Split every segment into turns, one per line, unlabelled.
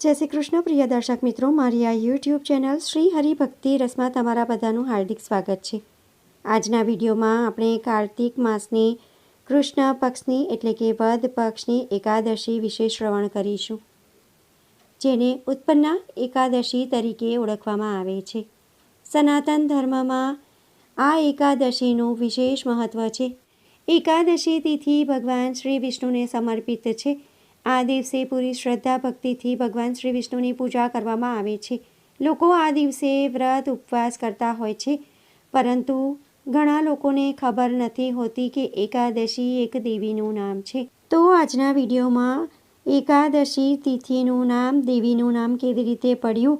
જય શ્રી કૃષ્ણ, પ્રિય દર્શક મિત્રો. મારી આ યુટ્યુબ ચેનલ શ્રી હરિભક્તિ રસમાં તમારા બધાનું હાર્દિક સ્વાગત છે. આજના વિડીયોમાં આપણે કાર્તિક માસની કૃષ્ણ પક્ષની એટલે કે વદ પક્ષની એકાદશી વિશે શ્રવણ કરીશું. જેને ઉત્પન્ના એકાદશી તરીકે ઓળખવામાં આવે છે. સનાતન ધર્મમાં આ એકાદશીનું વિશેષ મહત્ત્વ છે. એકાદશી તિથિ ભગવાન શ્રી વિષ્ણુને સમર્પિત છે. આ દિવસે પૂરી શ્રદ્ધા ભક્તિથી ભગવાન શ્રી વિષ્ણુની પૂજા કરવામાં આવે છે. લોકો આ દિવસે વ્રત ઉપવાસ કરતા હોય છે, પરંતુ ઘણા લોકોને ખબર નથી હોતી કે એકાદશી એક દેવીનું નામ છે. તો આજના વિડીયોમાં એકાદશી તિથિનું નામ, દેવીનું નામ કેવી રીતે પડ્યું?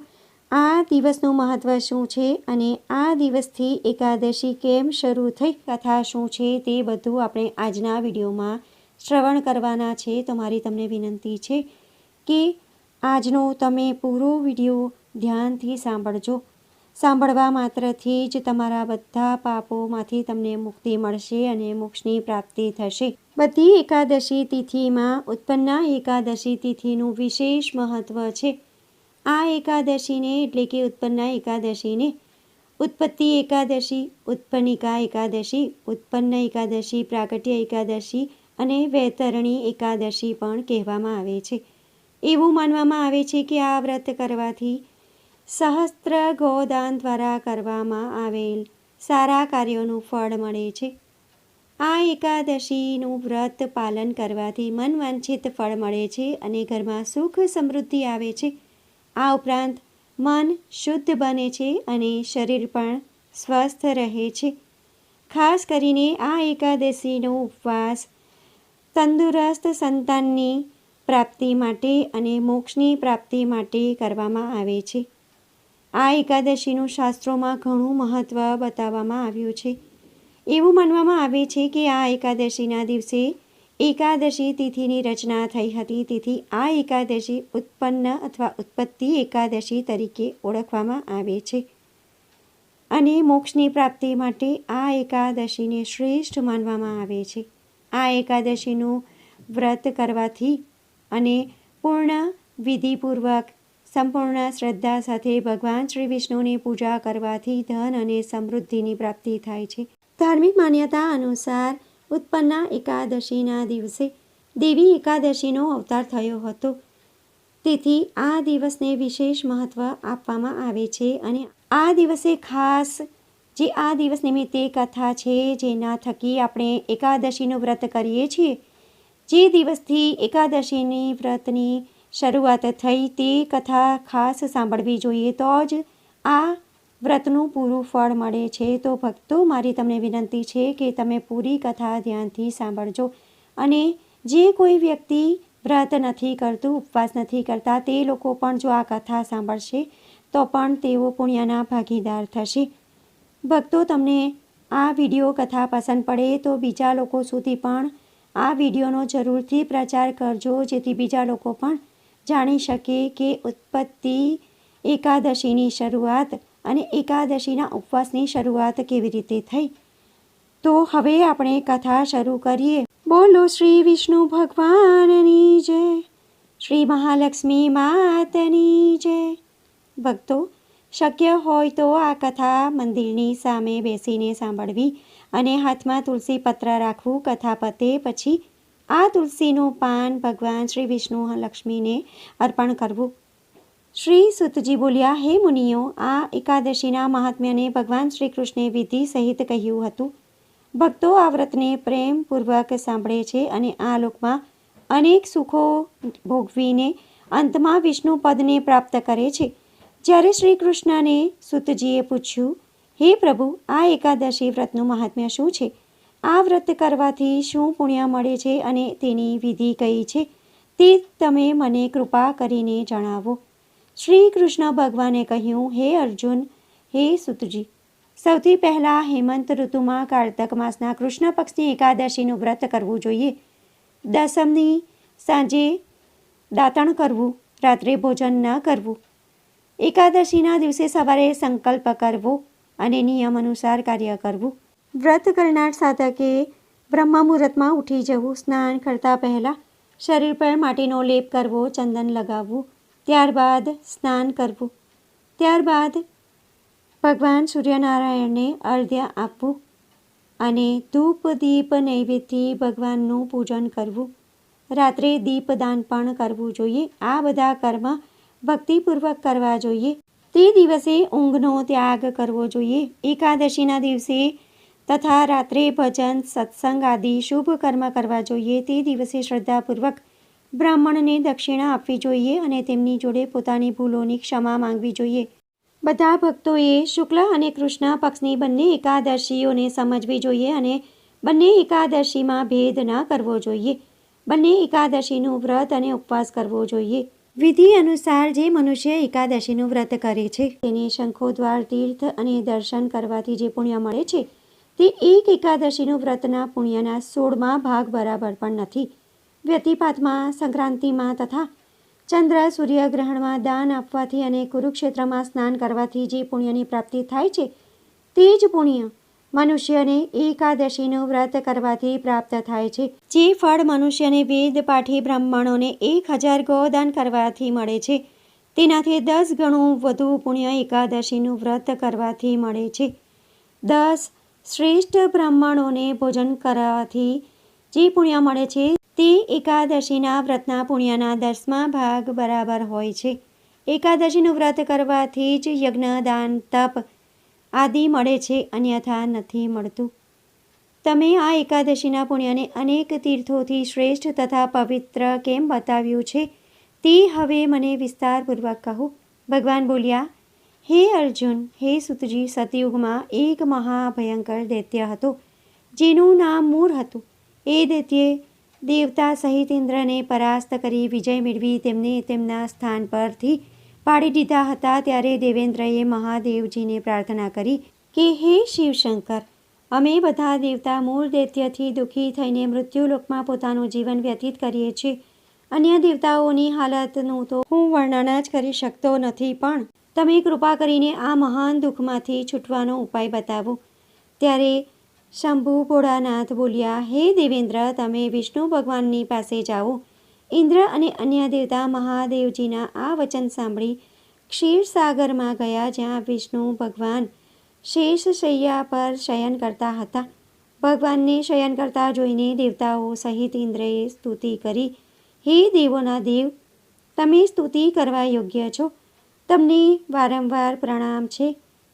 આ દિવસનું મહત્ત્વ શું છે અને આ દિવસથી એકાદશી કેમ શરૂ થઈ? કથા શું છે તે બધું આપણે આજના વિડીયોમાં શ્રવણ કરવાના છે તો મારી તમને વિનંતી છે કે આજનો તમે પૂરો વીડિયો ધ્યાનથી સાંભળજો. સાંભળવા માત્રથી જ તમારા બધા પાપોમાંથી તમને મુક્તિ મળશે અને મોક્ષની પ્રાપ્તિ થશે. બધી એકાદશી તિથિમાં, ઉત્પન્ન એકાદશી તિથિનું વિશેષ મહત્ત્વ છે. આ એકાદશીને એટલે કે ઉત્પન્ન એકાદશીને ઉત્પત્તિ એકાદશી, ઉત્પન્નિકા એકાદશી, ઉત્પન્ન એકાદશી, પ્રાગટ્ય એકાદશી અને વૈતરણી એકાદશી પણ કહેવામાં આવે છે. એવું માનવામાં આવે છે કે આ વ્રત કરવાથી સહસ્ત્ર ગોદાન દ્વારા કરવામાં આવેલ સારા કાર્યોનું ફળ મળે છે. આ એકાદશીનું વ્રત પાલન કરવાથી મનવાંછિત ફળ મળે છે અને ઘરમાં સુખ સમૃદ્ધિ આવે છે. આ ઉપરાંત મન શુદ્ધ બને છે અને શરીર પણ સ્વસ્થ રહે છે. ખાસ કરીને આ એકાદશીનો ઉપવાસ તંદુરસ્ત સંતાનની પ્રાપ્તિ માટે અને મોક્ષની પ્રાપ્તિ માટે કરવામાં આવે છે. આ એકાદશીનું શાસ્ત્રોમાં ઘણું મહત્ત્વ બતાવવામાં આવ્યું છે. એવું માનવામાં આવે છે કે આ એકાદશીના દિવસે એકાદશી તિથિની રચના થઈ હતી. તેથી આ એકાદશી ઉત્પન્ન અથવા ઉત્પત્તિ એકાદશી તરીકે ઓળખવામાં આવે છે. અને મોક્ષની પ્રાપ્તિ માટે આ એકાદશીને શ્રેષ્ઠ માનવામાં આવે છે. આ એકાદશીનું વ્રત કરવાથી અને પૂર્ણ વિધિપૂર્વક, સંપૂર્ણ શ્રદ્ધા સાથે ભગવાન શ્રી વિષ્ણુની પૂજા કરવાથી ધન અને સમૃદ્ધિની પ્રાપ્તિ થાય છે. ધાર્મિક માન્યતા અનુસાર ઉત્પન્ના એકાદશીના દિવસે દેવી એકાદશીનો અવતાર થયો હતો. તેથી આ દિવસને વિશેષ મહત્ત્વ આપવામાં આવે છે અને આ દિવસે ખાસ જે આ દિવસ નિમિત્તે કથા છે, જેના થકી આપણે એકાદશીનું વ્રત કરીએ છીએ. જે દિવસથી એકાદશીની વ્રતની શરૂઆત થઈ તે કથા ખાસ સાંભળવી જોઈએ તો જ આ વ્રતનું પૂરું ફળ મળે છે. તો ભક્તો, મારી તમને વિનંતી છે કે તમે પૂરી કથા ધ્યાનથી સાંભળજો અને જે કોઈ વ્યક્તિ વ્રત નથી કરતું, ઉપવાસ નથી કરતા, તે લોકો પણ જો આ કથા સાંભળશે, તો પણ તેઓ પુણ્યના ભાગીદાર થશે. ભક્તો, તમને આ વીડિયો કથા પસંદ પડે તો બીજા લોકો સુધી પણ આ વિડીયોનો જરૂરથી પ્રચાર કરજો, જેથી બીજા લોકો પણ જાણી શકે કે ઉત્પત્તિ એકાદશીની શરૂઆત અને એકાદશીના ઉપવાસની શરૂઆત કેવી રીતે થઈ. તો હવે આપણે કથા શરૂ કરીએ. બોલો શ્રી વિષ્ણુ ભગવાનની જય. શ્રી મહાલક્ષ્મી માતની જય. ભક્તો શક્ય હોય તો આ કથા મંદિરની સામે બેસીને સાંભળવી અને હાથમાં તુલસી પત્ર રાખવું કથા પતે પછી આ તુલસીનું પાન ભગવાન શ્રી વિષ્ણુ લક્ષ્મીને અર્પણ કરવું. શ્રી સુતજી બોલ્યા, હે મુનિઓ, આ એકાદશીના મહાત્મ્યને ભગવાન શ્રી કૃષ્ણે વિધિ સહિત કહ્યું હતું. ભક્તો આ વ્રતને પ્રેમપૂર્વક સાંભળે છે અને આ લોકમાં અનેક સુખો ભોગવીને અંતમાં વિષ્ણુ પદને પ્રાપ્ત કરે છે. જ્યારે શ્રી કૃષ્ણને સુતજીએ પૂછ્યું, હે પ્રભુ, આ એકાદશી વ્રતનું મહાત્મ્ય શું છે? આ વ્રત કરવાથી શું પુણ્ય મળે છે અને તેની વિધિ કઈ છે? તે તમે મને કૃપા કરીને જણાવો. શ્રી કૃષ્ણ ભગવાને કહ્યું, હે અર્જુન, હે સુતજી, સૌથી પહેલાં હેમંત ઋતુમાં કારતક માસના કૃષ્ણ પક્ષની એકાદશીનું વ્રત કરવું જોઈએ. દસમની સાંજે દાંતણ કરવું, રાત્રે ભોજન ન કરવું એકાદશીના દિવસે સવારે સંકલ્પ કરવો અને નિયમ અનુસાર કાર્ય કરવું. વ્રત કરનાર સાધકે બ્રહ્મ મુહૂર્તમાં ઉઠી જવું, સ્નાન કરતાં પહેલાં શરીર પર માટીનો લેપ કરવો, ચંદન લગાવવું, ત્યારબાદ સ્નાન કરવું. ત્યારબાદ ભગવાન સૂર્યનારાયણને અર્ધ્ય આપવું અને ધૂપ, દીપ નૈવેદ્યથી ભગવાનનું પૂજન કરવું. રાત્રે દીપદાન પણ કરવું જોઈએ. આ બધા કર્મ ભક્તિપૂર્વક કરવા જોઈએ. તે દિવસે ઊંઘનો ત્યાગ કરવો જોઈએ. એકાદશીના દિવસે તથા રાત્રે ભજન, સત્સંગ આદિ શુભ કર્મ કરવા જોઈએ. તે દિવસે શ્રદ્ધાપૂર્વક બ્રાહ્મણને દક્ષિણા આપવી જોઈએ અને તેમની જોડે પોતાની ભૂલોની ક્ષમા માંગવી જોઈએ. બધા ભક્તોએ શુક્લ અને કૃષ્ણ પક્ષની બંને એકાદશીઓને સમજવી જોઈએ અને બંને એકાદશીમાં ભેદ ન કરવો જોઈએ. બંને એકાદશીનું વ્રત અને ઉપવાસ કરવો જોઈએ. વિધિ અનુસાર જે મનુષ્ય એકાદશીનું વ્રત કરે છે, તેને શંખોદ્વાર, તીર્થ અને દર્શન કરવાથી જે પુણ્ય મળે છે, તે એક એકાદશીનું વ્રતના પુણ્યના સોળમાં ભાગ બરાબર પણ નથી. વ્યતિપાતમાં, સંક્રાંતિમાં તથા ચંદ્ર સૂર્યગ્રહણમાં દાન આપવાથી અને કુરુક્ષેત્રમાં સ્નાન કરવાથી જે પુણ્યની પ્રાપ્તિ થાય છે, તે જ પુણ્ય મનુષ્યને એકાદશીનું વ્રત કરવાથી પ્રાપ્ત થાય છે. જે ફળ મનુષ્યને વેદ પાઠી બ્રાહ્મણોને એક હજાર ગોદાન કરવાથી મળે છે. તેનાથી દસ ગણું વધુ પુણ્ય એકાદશીનું વ્રત કરવાથી મળે છે. દસ શ્રેષ્ઠ બ્રાહ્મણોને ભોજન કરવાથી જે પુણ્ય મળે છે, તે એકાદશીના વ્રતના પુણ્યના દસમા ભાગ બરાબર હોય છે. એકાદશીનું વ્રત કરવાથી જ યજ્ઞ, દાન, તપ આદિ મળે છે, અન્યથા નથી મળતું. તમે આ એકાદશીના પુણ્યને અનેક તીર્થોથી શ્રેષ્ઠ તથા પવિત્ર કેમ બતાવ્યું છે? તે હવે મને વિસ્તારપૂર્વક કહો. ભગવાન બોલ્યા, હે અર્જુન, હે સુતજી, સતયુગમાં એક મહાભયંકર દૈત્ય હતો, જેનું નામ મૂર હતું. એ દૈત્યે દેવતા સહિત ઇન્દ્રને પરાસ્ત કરી વિજય મેળવી તેમને તેમના સ્થાન પરથી પાડી દીધા હતા ત્યારે દેવેન્દ્રએ મહાદેવજીને પ્રાર્થના કરી કે હે શિવશંકર, અમે બધા દેવતા મૂળ દૈત્યથી દુઃખી થઈને મૃત્યુલોકમાં પોતાનું જીવન વ્યતીત કરીએ છીએ. અન્ય દેવતાઓની હાલતનું તો હું વર્ણન જ કરી શકતો નથી, પણ તમે કૃપા કરીને આ મહાન દુઃખમાંથી છૂટવાનો ઉપાય બતાવો. ત્યારે શંભુ ભોળાનાથ બોલ્યા, હે દેવેન્દ્ર, તમે વિષ્ણુ ભગવાનની પાસે જાઓ. ઇન્દ્ર અને અન્ય દેવતા મહાદેવજીના આ વચન સાંભળી ક્ષીરસાગરમાં ગયા જ્યાં વિષ્ણુ ભગવાન શેષશૈયા પર શયન કરતા હતા. ભગવાનને શયન કરતા જોઈને દેવતાઓ સહિત ઇન્દ્રએ સ્તુતિ કરી, હે દેવોના દેવ, તમે સ્તુતિ કરવા યોગ્ય છો? તમને વારંવાર પ્રણામ છે.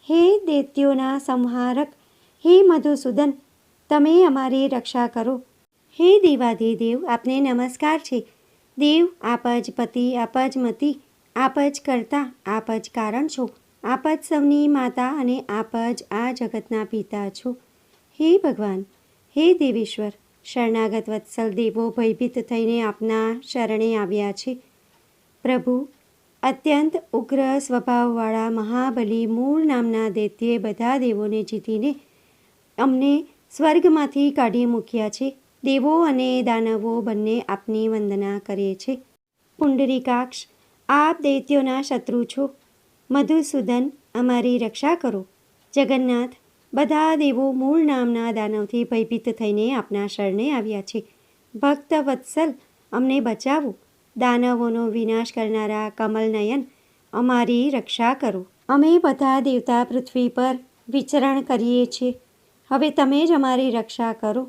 હે દૈત્યોના સંહારક, હે મધુસૂદન, તમે અમારી રક્ષા કરો. હે દેવાધિદેવ આપને નમસ્કાર છે. દેવ, આપ જ પતિ, આપ જ મતિ, આપ જ કરતા, આપ જ કારણ છો. આપ જ સૌની માતા અને આપ જ આ જગતના પિતા છો. હે ભગવાન, હે દેવેશ્વર, શરણાગત વત્સલ દેવો ભયભીત થઈને આપના શરણે આવ્યા છે. પ્રભુ, અત્યંત ઉગ્ર સ્વભાવવાળા મહાબલી મૂળ નામના દૈત્યે બધા દેવોને જીતીને અમને સ્વર્ગમાંથી કાઢી મૂક્યા છે. દેવો અને દાનવો બંને આપની વંદના કરે છે. પુંડરીકાક્ષ, આપ દૈત્યોના શત્રુ છો. મધુસૂદન, અમારી રક્ષા કરો. જગન્નાથ, બધા દેવો મૂળ નામના દાનવથી ભયભીત થઈને આપના શરણે આવ્યા છે. ભક્ત વત્સલ, અમને બચાવો. દાનવોનો વિનાશ કરનારા કમલનયન અમારી રક્ષા કરો. અમે બધા દેવતા પૃથ્વી પર વિચરણ કરીએ છીએ. હવે તમે જ અમારી રક્ષા કરો.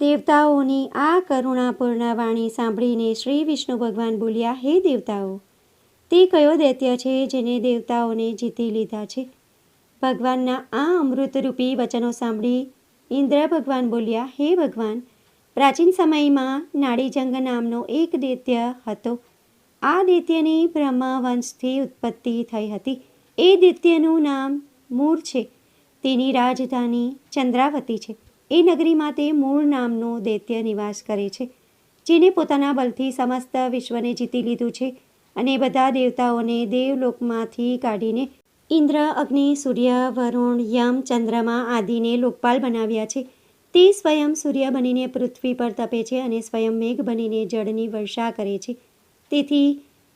દેવતાઓની આ કરુણાપૂર્ણ વાણી સાંભળીને શ્રી વિષ્ણુ ભગવાન બોલ્યા, હે દેવતાઓ, તે કયો દૈત્ય છે જેને દેવતાઓને જીતી લીધા છે? ભગવાનના આ અમૃતરૂપી વચનો સાંભળી ઇન્દ્ર ભગવાન બોલ્યા, હે ભગવાન, પ્રાચીન સમયમાં નાડીજંગ નામનો એક દૈત્ય હતો. આ દૈત્યની બ્રહ્મવંશથી ઉત્પત્તિ થઈ હતી. એ દૈત્યનું નામ મૂર છે. તેની રાજધાની ચંદ્રાવતી છે. એ નગરીમાં તે મૂળ નામનો દૈત્ય નિવાસ કરે છે, જેને પોતાના બલથી સમસ્ત વિશ્વને જીતી લીધું છે અને બધા દેવતાઓને દેવલોકમાંથી કાઢીને ઇન્દ્ર, અગ્નિ, સૂર્ય, વરુણ, યમ, ચંદ્રમા આદિને લોકપાલ બનાવ્યા છે. તે સ્વયં સૂર્ય બનીને પૃથ્વી પર તપે છે અને સ્વયં મેઘ બનીને જળની વર્ષા કરે છે. તેથી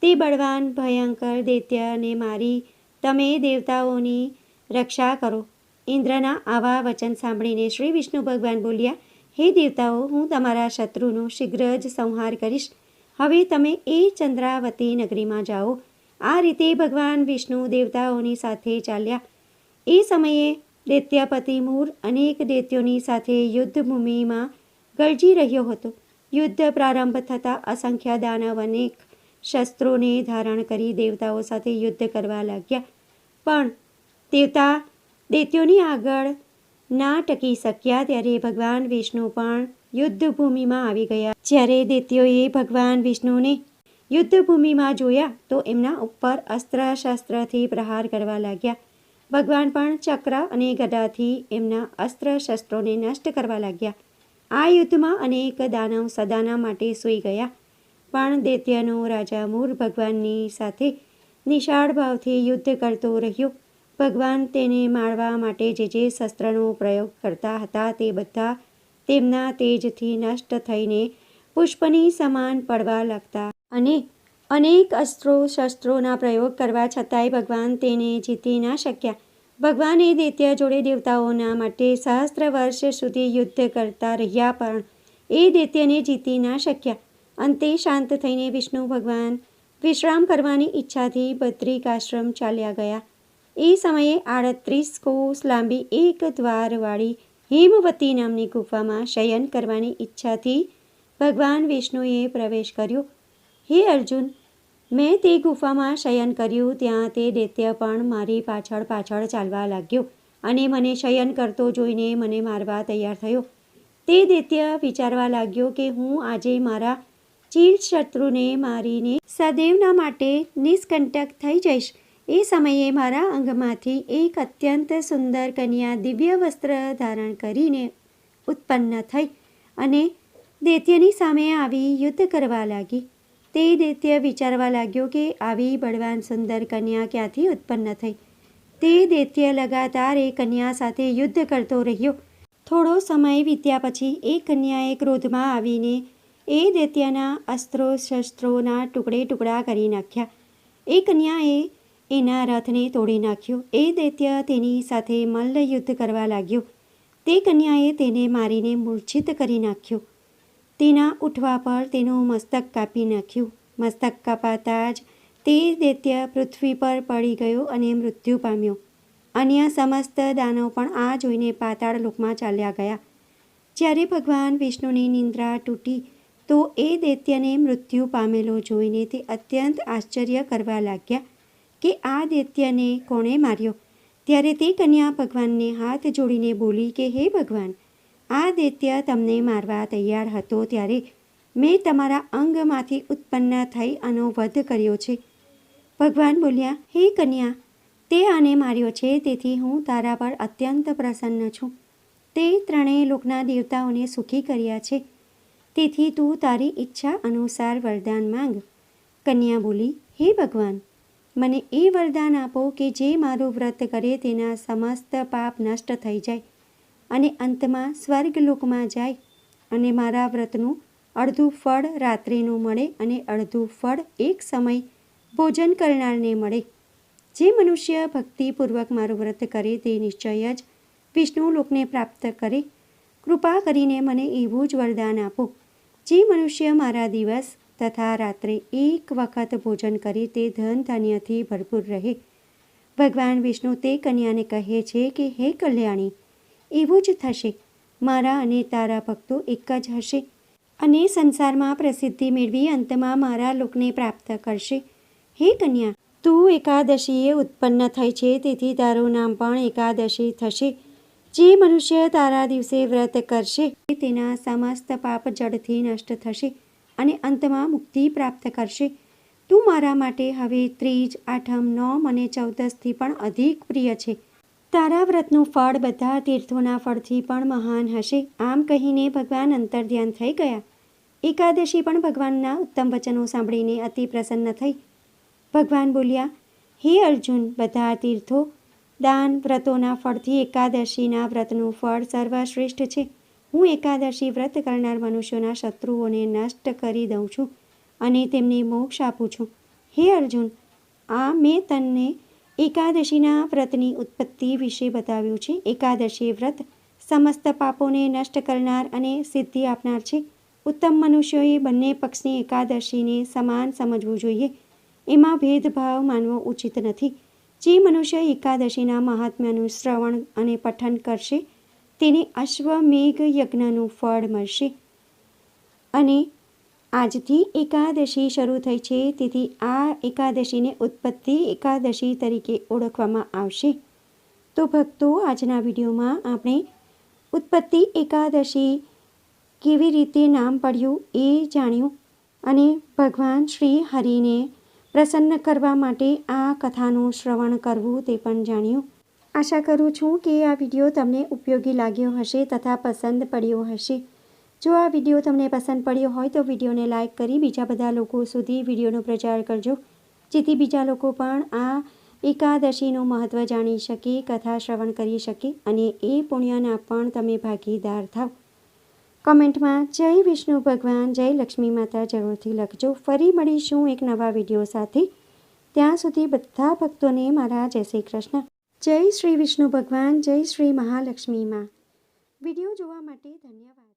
તે બળવાન, ભયંકર દૈત્યને મારી તમે દેવતાઓની રક્ષા કરો. ઇન્દ્રના આવા વચન સાંભળીને શ્રી વિષ્ણુ ભગવાન બોલ્યા, હે દેવતાઓ, હું તમારા શત્રુનો શીઘ્ર જ સંહાર કરીશ. હવે તમે એ ચંદ્રાવતી નગરીમાં જાઓ. આ રીતે ભગવાન વિષ્ણુ દેવતાઓની સાથે ચાલ્યા. એ સમયે દૈત્યપતિ મૂર અનેક દૈત્યોની સાથે યુદ્ધભૂમિમાં ગરજી રહ્યો હતો. યુદ્ધ પ્રારંભ થતાં અસંખ્ય દાનવ અનેક શસ્ત્રોને ધારણ કરી દેવતાઓ સાથે યુદ્ધ કરવા લાગ્યા. પણ દેવતા દૈત્યોની આગળ ના ટકી શક્યા ત્યારે ભગવાન વિષ્ણુ પણ યુદ્ધભૂમિમાં આવી ગયા. જ્યારે દૈત્યોએ ભગવાન વિષ્ણુને યુદ્ધભૂમિમાં જોયા તો એમના ઉપર અસ્ત્ર શસ્ત્રથી પ્રહાર કરવા લાગ્યા. ભગવાન પણ ચક્ર અને ગદાથી એમના અસ્ત્ર શસ્ત્રોને નષ્ટ કરવા લાગ્યા. આ યુદ્ધમાં અનેક દાનવ સદાના માટે સૂઈ ગયા. પણ દૈત્યનો રાજા મૂર ભગવાનની સાથે નિશાળ ભાવથી યુદ્ધ કરતો રહ્યો. ભગવાન તેને મારવા માટે જે જે શસ્ત્રનો પ્રયોગ કરતા હતા તે બધા તેમના તેજથી નષ્ટ થઈને પુષ્પની સમાન પડવા લાગતા. અને અનેક અસ્ત્રો શસ્ત્રોના પ્રયોગ કરવા છતાંય ભગવાન તેને જીતી ના શક્યા. ભગવાન દૈત્ય જોડે દેવતાઓના માટે સહસ્ત્ર વર્ષ સુધી યુદ્ધ કરતા રહ્યા પણ એ દૈત્યને જીતી ના શક્યા. અંતે શાંત થઈને વિષ્ણુ ભગવાન વિશ્રામ કરવાની ઈચ્છાથી બદ્રિકાશ્રમ ચાલ્યા ગયા. એ સમયે આડત્રીસ કોસ લાંબી એક દ્વારવાળી હેમવતી નામની ગુફામાં શયન કરવાની ઈચ્છાથી ભગવાન વિષ્ણુએ પ્રવેશ કર્યો. હે અર્જુન, મેં તે ગુફામાં શયન કર્યું, ત્યાં તે દૈત્ય પણ મારી પાછળ પાછળ ચાલવા લાગ્યો અને મને શયન કરતો જોઈને મને મારવા તૈયાર થયો. તે દૈત્ય વિચારવા લાગ્યો કે હું આજે મારા ચીર શત્રુને મારીને સદૈવના માટે નિષ્કંટક થઈ જઈશ. એ સમયે મારા અંગમાંથી એક અત્યંત સુંદર કન્યા દિવ્ય વસ્ત્ર ધારણ કરીને ઉત્પન્ન થઈ અને દૈત્યની સામે આવી યુદ્ધ કરવા લાગી. તે દૈત્ય વિચારવા લાગ્યો કે આવી બળવાન સુંદર કન્યા ક્યાંથી ઉત્પન્ન થઈ? તે દૈત્ય લગાતાર એ કન્યા સાથે યુદ્ધ કરતો રહ્યો. થોડો સમય વીત્યા પછી એ કન્યાએ ક્રોધમાં આવીને એ દૈત્યના અસ્ત્રો શસ્ત્રોના ટુકડે ટુકડા કરી નાખ્યા. એ કન્યાએ એના રથને તોડી નાખ્યો. એ દૈત્ય તેની સાથે મલ્લયુદ્ધ કરવા લાગ્યો. તે કન્યાએ તેને મારીને મૂર્છિત કરી નાખ્યો. તેના ઉઠવા પર તેનું મસ્તક કાપી નાખ્યું. મસ્તક કાપાતા જ તે દૈત્ય પૃથ્વી પર પડી ગયો અને મૃત્યુ પામ્યો. અન્ય સમસ્ત દાનવ પણ આ જોઈને પાતાળ લોકમાં ચાલ્યા ગયા. જ્યારે ભગવાન વિષ્ણુની નિંદ્રા તૂટી, તો એ દૈત્યને મૃત્યુ પામેલો જોઈને તે અત્યંત આશ્ચર્ય કરવા લાગ્યા. કે આ દૈત્યને કોણે માર્યો? ત્યારે તે કન્યા ભગવાનને હાથ જોડીને બોલી કે, હે ભગવાન, આ દૈત્ય તમને મારવા તૈયાર હતો ત્યારે મેં તમારા અંગમાંથી ઉત્પન્ન થઈ આનો વધ કર્યો છે. ભગવાન બોલ્યા, હે કન્યા, તે આને માર્યો છે, તેથી હું તારા પર અત્યંત પ્રસન્ન છું. તે ત્રણેય લોકના દેવતાઓને સુખી કર્યા છે. તેથી તું તારી ઈચ્છા અનુસાર વરદાન માંગ. કન્યા બોલી, હે ભગવાન મને એ વરદાન આપો કે જે મારું વ્રત કરે તેના સમસ્ત પાપ નષ્ટ થઈ જાય અને અંતમાં સ્વર્ગલોકમાં જાય અને મારા વ્રતનું અડધું ફળ રાત્રિનું મળે અને અડધું ફળ એક સમય ભોજન કરનારને મળે. જે મનુષ્ય ભક્તિપૂર્વક મારું વ્રત કરે તે નિશ્ચય જ વિષ્ણુ લોકને પ્રાપ્ત કરે. કૃપા કરીને મને એવું જ વરદાન આપો. જે મનુષ્ય મારા દિવસ તથા રાત્રે એક વખત ભોજન કરે તે ધન ધાન્યથી ભરપૂર રહે. ભગવાન વિષ્ણુ તે કન્યાને કહે છે કે, હે કલ્યાણી, એવું જ થશે. મારા અને તારા ભક્તો એક જ હશે અને સંસારમાં પ્રસિદ્ધિ મેળવી અંતમાં મારા લોકને પ્રાપ્ત કરશે. હે કન્યા, તું એકાદશીએ ઉત્પન્ન થઈ છે, તેથી તારું નામ પણ એકાદશી થશે. જે મનુષ્ય તારા દિવસે વ્રત કરશે, તેના સમસ્ત પાપ જડથી નષ્ટ થશે. અને અંતમાં મુક્તિ પ્રાપ્ત કરશે. તું મારા માટે હવે ત્રીજ, આઠમ, નોમ અને ચૌદસથી પણ અધિક પ્રિય છે. તારા વ્રતનું ફળ બધા તીર્થોના ફળથી પણ મહાન હશે. આમ કહીને ભગવાન અંતર ધ્યાન થઈ ગયા. એકાદશી પણ ભગવાનના ઉત્તમ વચનો સાંભળીને અતિ પ્રસન્ન થઈ. ભગવાન બોલ્યા, હે અર્જુન, બધા તીર્થો, દાન વ્રતોના ફળથી એકાદશીના વ્રતનું ફળ સર્વશ્રેષ્ઠ છે. હું એકાદશી વ્રત કરનાર મનુષ્યોના શત્રુઓને નષ્ટ કરી દઉં છું અને તેમને મોક્ષ આપું છું. હે અર્જુન, આ મેં તને એકાદશીના વ્રતની ઉત્પત્તિ વિશે બતાવ્યું છે. એકાદશી વ્રત સમસ્ત પાપોને નષ્ટ કરનાર અને સિદ્ધિ આપનાર છે. ઉત્તમ મનુષ્યોએ બંને પક્ષની એકાદશીને સમાન સમજવું જોઈએ. એમાં ભેદભાવ માનવો ઉચિત નથી. જે મનુષ્ય એકાદશીના મહાત્મ્યનું શ્રવણ અને પઠન કરશે તેને અશ્વમેઘ યજ્ઞનું ફળ મળશે. અને આજથી એકાદશી શરૂ થઈ છે, તેથી આ એકાદશીને ઉત્પત્તિ એકાદશી તરીકે ઓળખવામાં આવશે. તો ભક્તો, આજના વિડીયોમાં આપણે ઉત્પત્તિ એકાદશી કેવી રીતે નામ પડ્યું એ જાણ્યું અને ભગવાન શ્રી હરિને પ્રસન્ન કરવા માટે આ કથાનું શ્રવણ કરવું તે પણ જાણ્યું. આશા કરું છું કે આ વીડિયો તમને ઉપયોગી લાગ્યો હશે તથા પસંદ પડ્યો હશે. જો આ વીડિયો તમને પસંદ પડ્યો હોય તો વિડીયોને લાઇક કરી બીજા બધા લોકો સુધી વિડીયોનો પ્રચાર કરજો, જેથી બીજા લોકો પણ આ એકાદશીનું મહત્ત્વ જાણી શકે, કથા શ્રવણ કરી શકે અને એ પુણ્યના પણ તમે ભાગીદાર થાવ. કમેન્ટમાં, જય વિષ્ણુ ભગવાન, જય લક્ષ્મી માતા જરૂરથી લખજો. ફરી મળીશું એક નવા વીડિયો સાથે. ત્યાં સુધી બધા ભક્તોને મારા જય શ્રી કૃષ્ણ. જય શ્રી વિષ્ણુ ભગવાન જય શ્રી મહાલક્ષ્મી માં. વીડિયો જોવા માટે ધન્યવાદ.